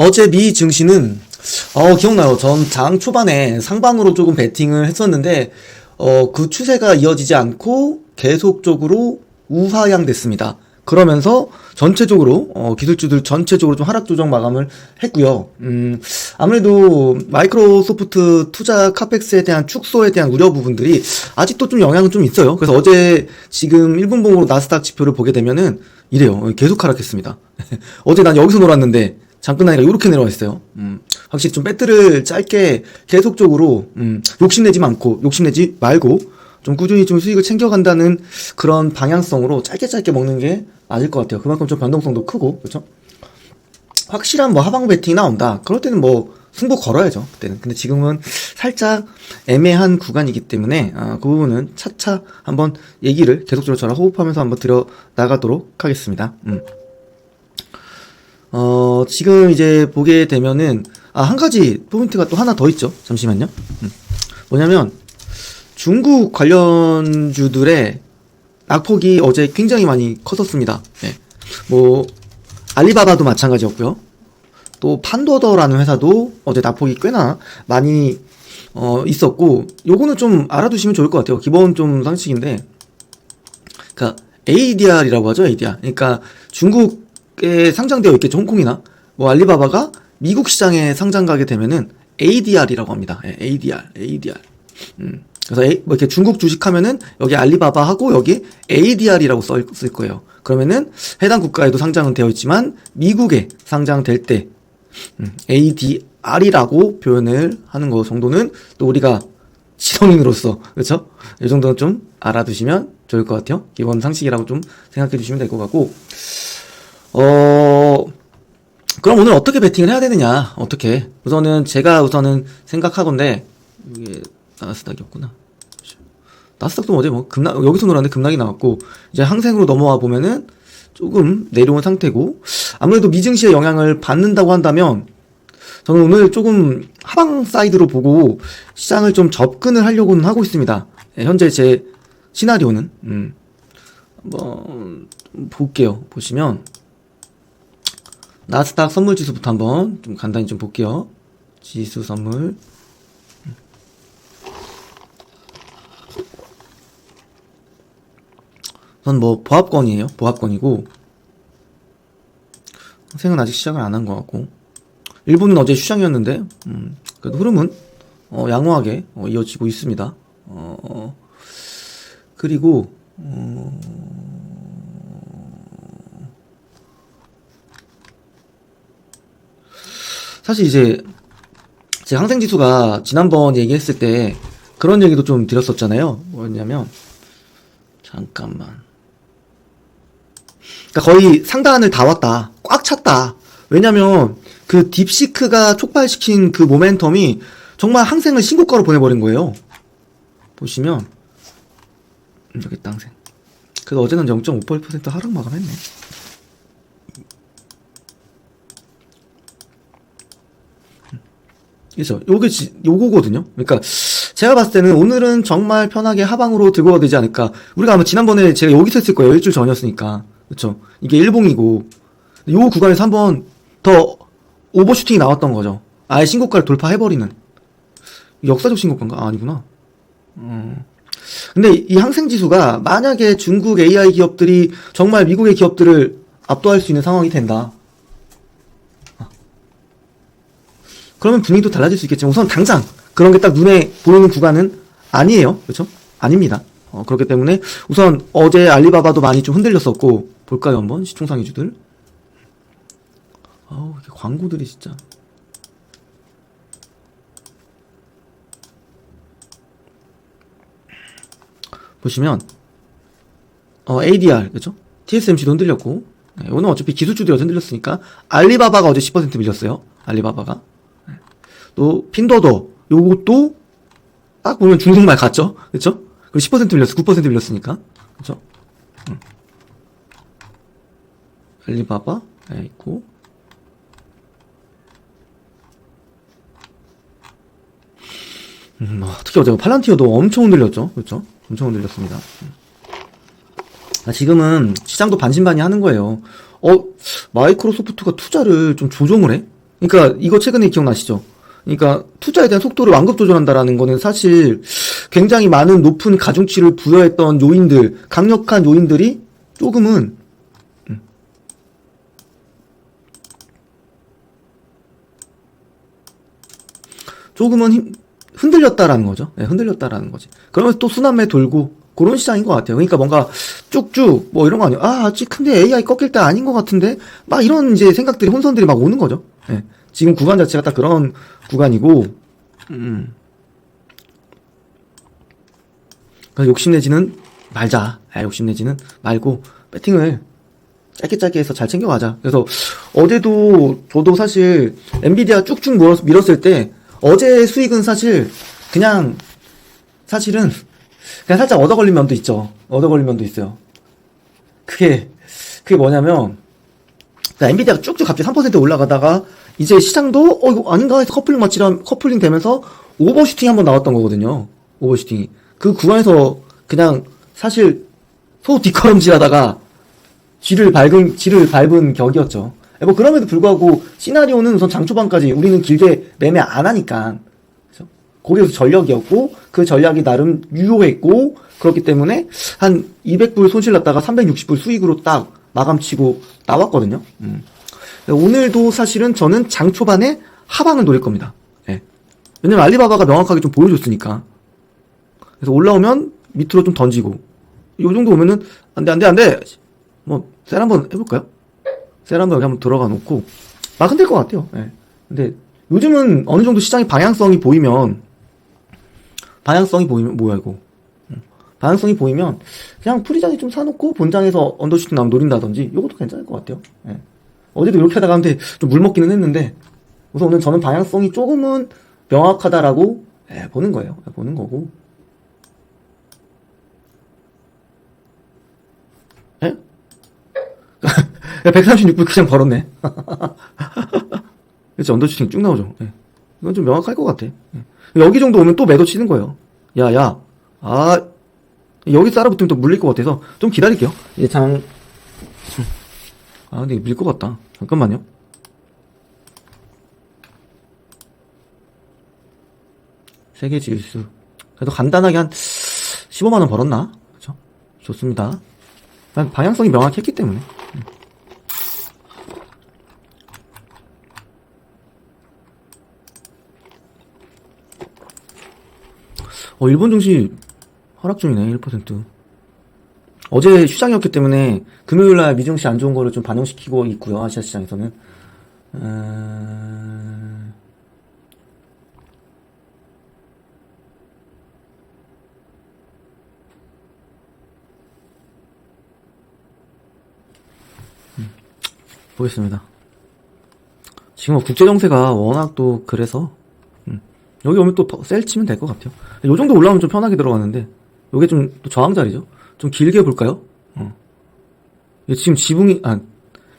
어제 미 증시는 어 기억나요. 전 장 초반에 상방으로 조금 베팅을 했었는데 어 그 추세가 이어지지 않고 계속적으로 우하향 됐습니다. 그러면서 전체적으로 어 기술주들 전체적으로 좀 하락 조정 마감을 했고요. 음 아무래도 마이크로소프트 투자 카펙스에 대한 축소에 대한 우려 부분들이 아직도 좀 영향은 좀 있어요. 그래서 어제 지금 1분 봉으로 나스닥 지표를 보게 되면은 이래요. 계속 하락했습니다. 어제 난 여기서 놀았는데 아니라 이렇게 내려와 있어요. 음, 확실히 좀 배트를 짧게 계속적으로 음, 욕심내지 않고 욕심내지 말고 좀 꾸준히 좀 수익을 챙겨간다는 그런 방향성으로 짧게 짧게 먹는 게 맞을 것 같아요. 그만큼 좀 변동성도 크고 그렇죠? 확실한 뭐 하방 배팅이 나온다. 그럴 때는 뭐 승부 걸어야죠. 그때는. 근데 지금은 살짝 애매한 구간이기 때문에 아, 그 부분은 차차 한번 얘기를 계속적으로 저랑 호흡하면서 한번 들어 나가도록 하겠습니다. 음. 어, 지금 이제 보게 되면은, 아, 한 가지 포인트가 또 하나 더 있죠. 잠시만요. 음. 뭐냐면, 중국 관련주들의 낙폭이 어제 굉장히 많이 컸었습니다. 예. 뭐, 알리바바도 마찬가지였고요. 또, 판도더라는 회사도 어제 낙폭이 꽤나 많이, 어, 있었고, 요거는 좀 알아두시면 좋을 것 같아요. 기본 좀 상식인데, 그니까, ADR이라고 하죠, ADR. 그러니까, 중국 에 상장되어 있겠죠, 홍콩이나. 뭐, 알리바바가 미국 시장에 상장 가게 되면은 ADR이라고 합니다. 예, ADR, ADR. 음. 그래서 A- 뭐 이렇게 중국 주식하면은 여기 알리바바하고 여기 ADR이라고 써 있을 거예요. 그러면은 해당 국가에도 상장은 되어 있지만 미국에 상장될 때 음, ADR이라고 표현을 하는 거 정도는 또 우리가 지성인으로서 그렇죠? 이 정도는 좀 알아두시면 좋을 것 같아요. 기본 상식이라고 좀 생각해 주시면 될 것 같고 어 그럼 오늘 어떻게 베팅을 해야 되느냐? 어떻게? 우선은 제가 우선은 생각하건데 이게 나스닥이었구나. 나스닥도 어제 뭐 급락 여기서 놀았는데 급락이 나왔고 이제 항생으로 넘어와 보면은 조금 내려온 상태고 아무래도 미증시의 영향을 받는다고 한다면 저는 오늘 조금 하방 사이드로 보고 시장을 좀 접근을 하려고는 하고 있습니다. 예, 현재 제 시나리오는 음. 한번 볼게요. 보시면 나스닥 선물 지수부터 한번 좀 간단히 좀 볼게요. 지수 선물. 전뭐 보합권이에요. 보합권이고 생은 아직 시작을 안 한 것 같고 일본은 어제 휴장이었는데 음, 그래도 흐름은 어, 양호하게 어, 이어지고 있습니다. 어, 그리고 어, 사실 이제 제 항생 지수가 지난번 얘기했을 때 그런 얘기도 좀 드렸었잖아요. 뭐였냐면 잠깐만. 그러니까 거의 상단을 다 왔다. 꽉 찼다. 왜냐면 그 딥시크가 촉발시킨 그 모멘텀이 정말 항생을 신고가로 보내버린 거예요. 보시면 음, 여기 항생. 그래서 어제는 0.58% 하락 마감했네. 그죠? 요게 지- 요거거든요. 그러니까 제가 봤을 때는 오늘은 정말 편하게 하방으로 들고 가야 되지 않을까. 우리가 아마 지난번에 제가 여기서 했을 거예요. 일주일 전이었으니까. 그렇죠? 이게 일봉이고 요 구간에서 한번 더 오버슈팅이 나왔던 거죠. 아예 신고가를 돌파해버리는. 역사적 신고가인가? 아, 아니구나. 음. 근데 이 항생 지수가 만약에 중국 AI 기업들이 정말 미국의 기업들을 압도할 수 있는 상황이 된다. 그러면 분위기도 달라질 수 있겠지만 우선 당장 그런 게 딱 눈에 보이는 구간은 아니에요. 그렇죠? 아닙니다. 어, 그렇기 때문에 우선 어제 알리바바도 많이 좀 흔들렸었고 볼까요 한번 시총상 위주들 아우 이게 광고들이 진짜 보시면 어, ADR 그렇죠? TSMC도 흔들렸고 네, 오늘 어차피 기술주들이 흔들렸으니까 알리바바가 어제 10% 밀렸어요. 알리바바가 또 핀더더 요것도 딱 보면 중국말 같죠? 그쵸? 그리고 10% 밀렸어. 9% 밀렸으니까. 그쵸? 음. 알리바바 에 있고 음, 뭐, 특히 어제 팔란티어도 엄청 흔들렸죠? 그쵸? 엄청 흔들렸습니다. 음. 아, 지금은 시장도 반신반의 하는 거예요. 어, 마이크로소프트가 투자를 좀 조정을 해? 그러니까 이거 최근에 기억나시죠? 그러니까 투자에 대한 속도를 완급 조절한다라는 거는 사실 굉장히 많은 높은 가중치를 부여했던 요인들, 강력한 요인들이 조금은 음. 조금은 힘- 흔들렸다라는 거죠. 네, 흔들렸다라는 거지. 그러면서 또 순환매 돌고 그런 시장인 것 같아요. 그러니까 뭔가 쭉쭉 뭐 이런 거 아니에요. 아, 아직 근데 AI 꺾일 때 아닌 것 같은데 막 이런 이제 생각들이 혼선들이 막 오는 거죠. 예. 지금 구간 자체가 딱 그런 구간이고, 음. 욕심내지는 말자. 아, 욕심내지는 말고 배팅을 짧게 짧게 해서 잘 챙겨가자. 그래서 어제도 저도 사실 엔비디아 쭉쭉 밀었, 밀었을 때 어제 수익은 사실 그냥 사실은 그냥 살짝 얻어 걸린 면도 있죠. 얻어 걸린 면도 있어요. 그게 그게 뭐냐면 그러니까 엔비디아가 쭉쭉 갑자기 3% 올라가다가 이제 시장도 어 이거 아닌가 해서 커플링 마치랑 커플링 되면서 오버슈팅 한번 나왔던 거거든요. 오버슈팅이 그 구간에서 그냥 사실 소 뒷걸음질하다가 쥐를 밟은 쥐를 밟은 격이었죠. 예, 뭐 그럼에도 불구하고 시나리오는 우선 장초반까지 우리는 길게 매매 안 하니까 그죠? 거기서 전략이었고 그 전략이 나름 유효했고 그렇기 때문에 한 200불 손실 났다가 360불 수익으로 딱 마감치고 나왔거든요. 음. 오늘도 사실은 저는 장 초반에 하방을 노릴 겁니다. 예. 왜냐면 알리바바가 명확하게 좀 보여줬으니까. 그래서 올라오면 밑으로 좀 던지고 요 정도 오면은 안 돼 안 돼 안돼 뭐셀 한번 해볼까요? 셀 한번 여기 한번 들어가 놓고 막 흔들 것 같아요. 예. 근데 요즘은 어느 정도 시장의 방향성이 보이면 방향성이 보이면 뭐야 이거 음. 방향성이 보이면 그냥 프리장에 좀 사놓고 본장에서 언더슈팅 나면 노린다든지 이것도 괜찮을 것 같아요. 예. 어제도 이렇게 하다가 근데 좀 물 먹기는 했는데 우선 오늘 저는 방향성이 조금은 명확하다라고 예, 보는 거예요. 예, 보는 거고 예? 136불 그냥 벌었네. 그렇지, 언더슈팅 쭉 나오죠. 예. 이건 좀 명확할 것 같아. 예. 여기 정도 오면 또 매도 치는 거예요. 야, 야. 아, 여기 따라붙으면 또 물릴 것 같아서 좀 기다릴게요. 이제 장, 아, 근데 밀 것 같다. 잠깐만요. 세계 지수. 그래도 간단하게 한 15만원 벌었나? 그죠? 좋습니다. 난 방향성이 명확했기 때문에. 어, 일본 증시 하락 중이네, 1%. 어제 휴장이었기 때문에 금요일날 미증시 안 좋은 거를 좀 반영시키고 있고요, 아시아 시장에서는. 음... 음, 보겠습니다. 지금 뭐 국제 정세가 워낙 또 그래서 음, 여기 오면 또 셀 치면 될 것 같아요. 요 정도 올라오면 좀 편하게 들어가는데 요게 좀또 저항 자리죠. 좀 길게 볼까요? 어. 지금 지붕이 아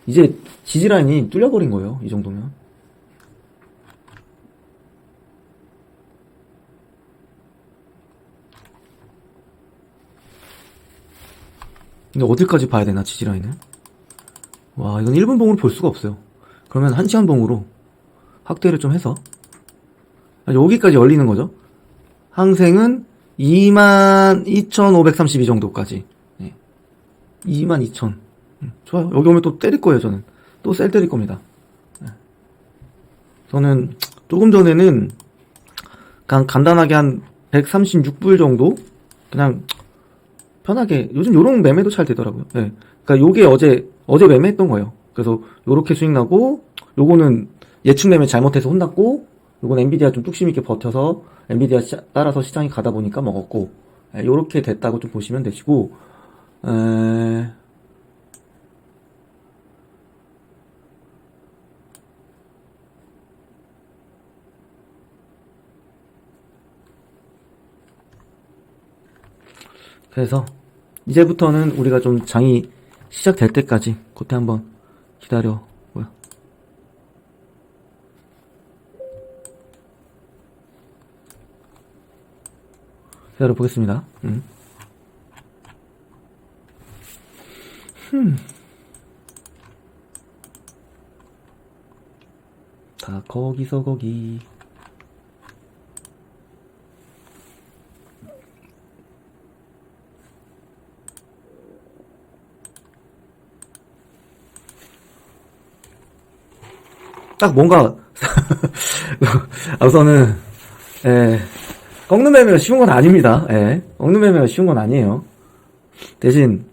이제 지지 라인이 뚫려버린 거예요. 이 정도면. 근데 어디까지 봐야 되나 지지 라인은? 와 이건 1분 봉으로 볼 수가 없어요. 그러면 1시간 봉으로 확대를 좀 해서 아, 여기까지 열리는 거죠. 항생은 22,532 정도까지. 네. 22,000. 음, 좋아요. 여기 오면 또 때릴 거예요, 저는. 또 셀 때릴 겁니다. 네. 저는 조금 전에는 그냥 간단하게 한 136불 정도? 그냥 편하게, 요즘 요런 매매도 잘 되더라고요. 네. 그니까 요게 어제, 어제 매매했던 거예요. 그래서 요렇게 수익 나고, 요거는 예측 매매 잘못해서 혼났고, 요건 엔비디아 좀 뚝심 있게 버텨서 엔비디아 시, 따라서 시장이 가다 보니까 먹었고 예, 요렇게 됐다고 좀 보시면 되시고 에... 그래서 이제부터는 우리가 좀 장이 시작될 때까지 그때 한번 기다려 뭐야 기다려 보겠습니다. 음. 흠. 다섯. 거기서 거기. 딱 뭔가 아, 우선은 예, 꺾는 매매가 쉬운 건 아닙니다. 예, 꺾는 매매가 쉬운 건 아니에요. 대신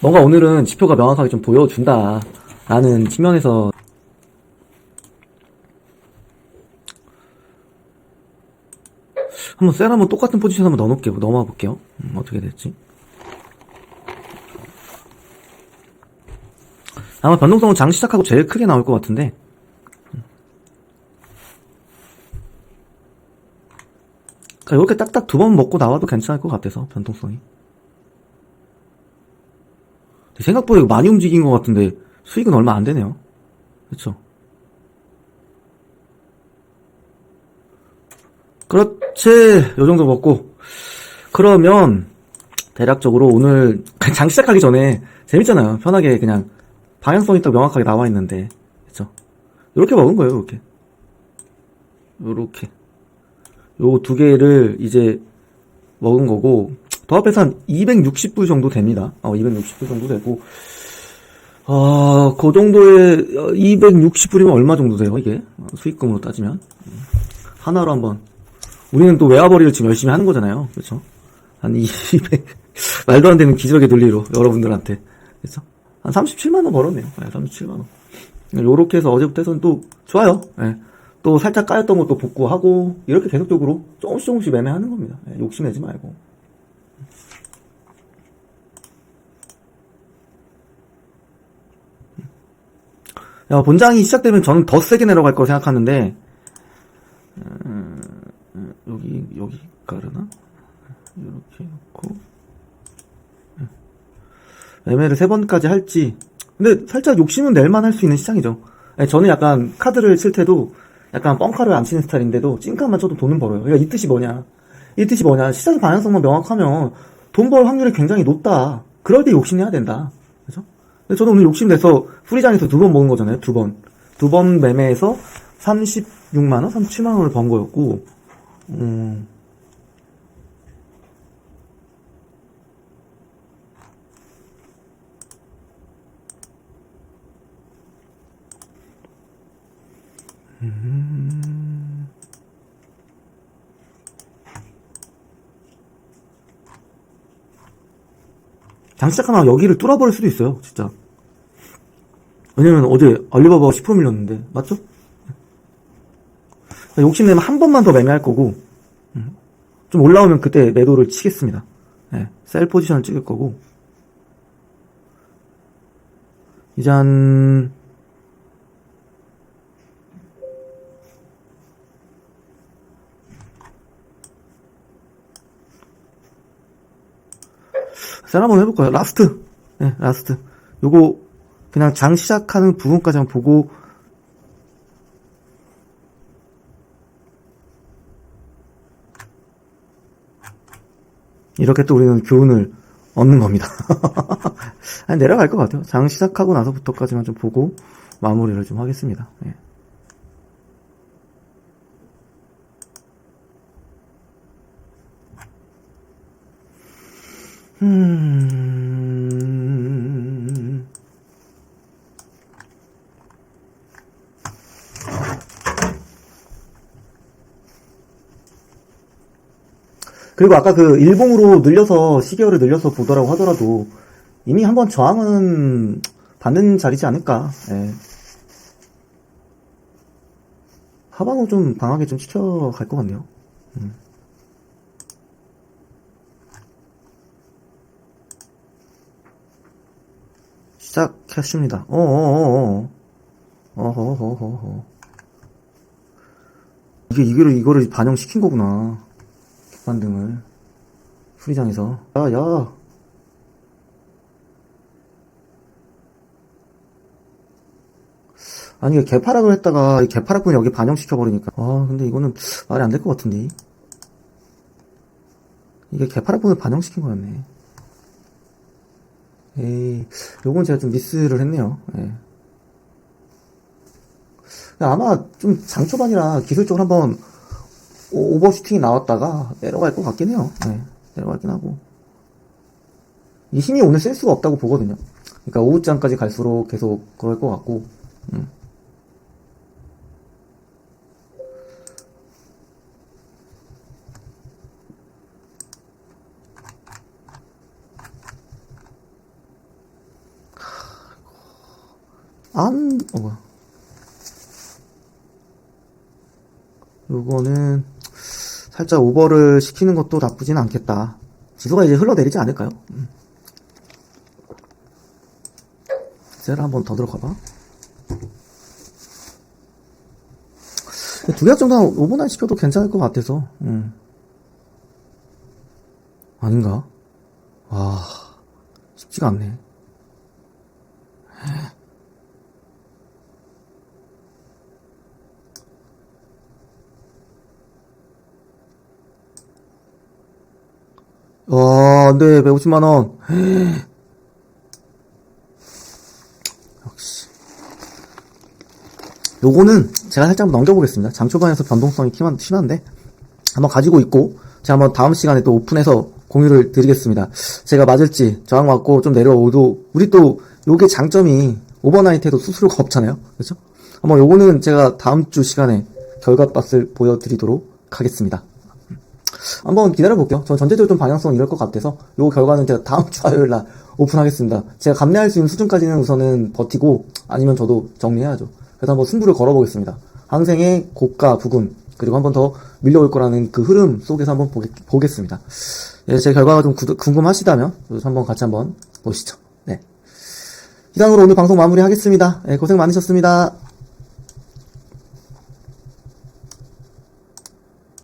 뭔가 오늘은 지표가 명확하게 좀 보여준다 라는 측면에서 한번 셀 한번 똑같은 포지션 한번 넣어놓을게요. 넘어와 볼게요. 음, 어떻게 될지. 아마 변동성은 장 시작하고 제일 크게 나올 것 같은데. 그러니까 이렇게 딱딱 두 번 먹고 나와도 괜찮을 것 같아서 변동성이. 생각보다 이거 많이 움직인 것 같은데 수익은 얼마 안 되네요. 그렇죠? 그렇지. 요 정도 먹고 그러면 대략적으로 오늘 장 시작하기 전에 재밌잖아요. 편하게 그냥 방향성이 딱 명확하게 나와 있는데 그렇죠? 이렇게 먹은 거예요. 이렇게 요렇게 요 두 개를 이제 먹은 거고 도합해서 한 260불 정도 됩니다. 어, 260불 정도 되고 아, 그 정도의 260불이면 얼마 정도 돼요, 이게? 어, 수익금으로 따지면. 음. 하나로 한번. 우리는 또 외화벌이를 지금 열심히 하는 거잖아요. 그렇죠? 한 200, 말도 안 되는 기적의 논리로, 여러분들한테. 그렇죠? 한 37만 원 벌었네요. 네, 37만 원. 요렇게 해서 어제부터 해서는 또 좋아요. 예. 또 살짝 까였던 것도 복구하고, 이렇게 계속적으로 조금씩 조금씩 매매하는 겁니다. 예, 욕심내지 말고. 야, 본장이 시작되면 저는 더 세게 내려갈 거 생각하는데, 음, 여기, 여기 가르나? 이렇게 놓고, 음. 매매를 세 번까지 할지. 근데 살짝 욕심은 낼만 할 수 있는 시장이죠. 아니, 저는 약간 카드를 칠 때도 약간 뻥카를 안 치는 스타일인데도 찐카만 쳐도 돈은 벌어요. 그러니까 이 뜻이 뭐냐? 이 뜻이 뭐냐? 시장 방향성만 명확하면 돈 벌 확률이 굉장히 높다. 그럴 때 욕심내야 된다. 그죠? 근데 저는 오늘 욕심내서 프리장에서 두 번 먹은 거잖아요. 두 번. 두 번 매매해서 36만원? 37만원을 번 거였고, 음. 음. 장 시작하면 여기를 뚫어버릴 수도 있어요, 진짜. 왜냐면 어제 알리바바가 10% 밀렸는데, 맞죠? 욕심내면 한 번만 더 매매할 거고, 음. 좀 올라오면 그때 매도를 치겠습니다. 네, 셀 포지션을 찍을 거고. 이제 한, 셀 한번 해볼까요? 라스트. 네, 라스트. 요거, 그냥 장 시작하는 부분까지 한번 보고, 이렇게 또 우리는 교훈을 얻는 겁니다. 내려갈 것 같아요. 장 시작하고 나서부터까지만 좀 보고 마무리를 좀 하겠습니다. 예. 음... 그리고 아까 그 일봉으로 늘려서 시계열을 늘려서 보더라고 하더라도 이미 한번 저항은 받는 자리지 않을까. 예. 하방은 좀 강하게 좀 시켜갈 것 같네요. 음. 시작했습니다. 어어어어. 어허허허허. 이게 이거를 이거를 반영시킨 거구나. 반등을 프리장에서 야 야 아니 이게 개파락을 했다가 이 개파락분이 여기 반영시켜 버리니까 아 근데 이거는 말이 안 될 것 같은데 이게 개파락분을 반영시킨 거였네 에이 요건 제가 좀 미스를 했네요 예. 아마 좀 장초반이라 기술적으로 한번 오- 오버슈팅이 나왔다가 내려갈 것 같긴 해요. 네, 내려가긴 하고. 이 힘이 오늘 쓸 수가 없다고 보거든요. 그러니까 오후장까지 갈수록 계속 그럴 것 같고. 음. 안, 어. 요거는 살짝 오버를 시키는 것도 나쁘진 않겠다. 지수가 이제 흘러내리지 않을까요? 음. 셀 한번 더 들어가봐. 두 개 정도는 오버나잇 시켜도 괜찮을 것 같아서, 음. 아닌가? 와, 쉽지가 않네. 와, 안 돼, 150만원. 역시. 요거는 제가 살짝 넘겨보겠습니다. 장 초반에서 변동성이 심한, 심한데, 한번 가지고 있고, 제가 한번 다음 시간에 또 오픈해서 공유를 드리겠습니다. 제가 맞을지, 저항 맞고 좀 내려오도, 우리 또, 요게 장점이, 오버나이트에도 수수료가 없잖아요. 그렇죠? 한번 요거는 제가 다음 주 시간에 결과값을 보여드리도록 하겠습니다. 한번 기다려볼게요. 저 전체적으로 좀 방향성 이럴 것 같아서 요 결과는 제가 다음 주 화요일 날 오픈하겠습니다. 제가 감내할 수 있는 수준까지는 우선은 버티고 아니면 저도 정리해야죠. 그래서 한번 승부를 걸어보겠습니다. 항생의 고가 부근 그리고 한번 더 밀려올 거라는 그 흐름 속에서 한번 보겠, 습니다 제 결과가 좀 구- 궁금하시다면 한번 같이 한번 보시죠. 네. 이상으로 오늘 방송 마무리하겠습니다. 네, 고생 많으셨습니다.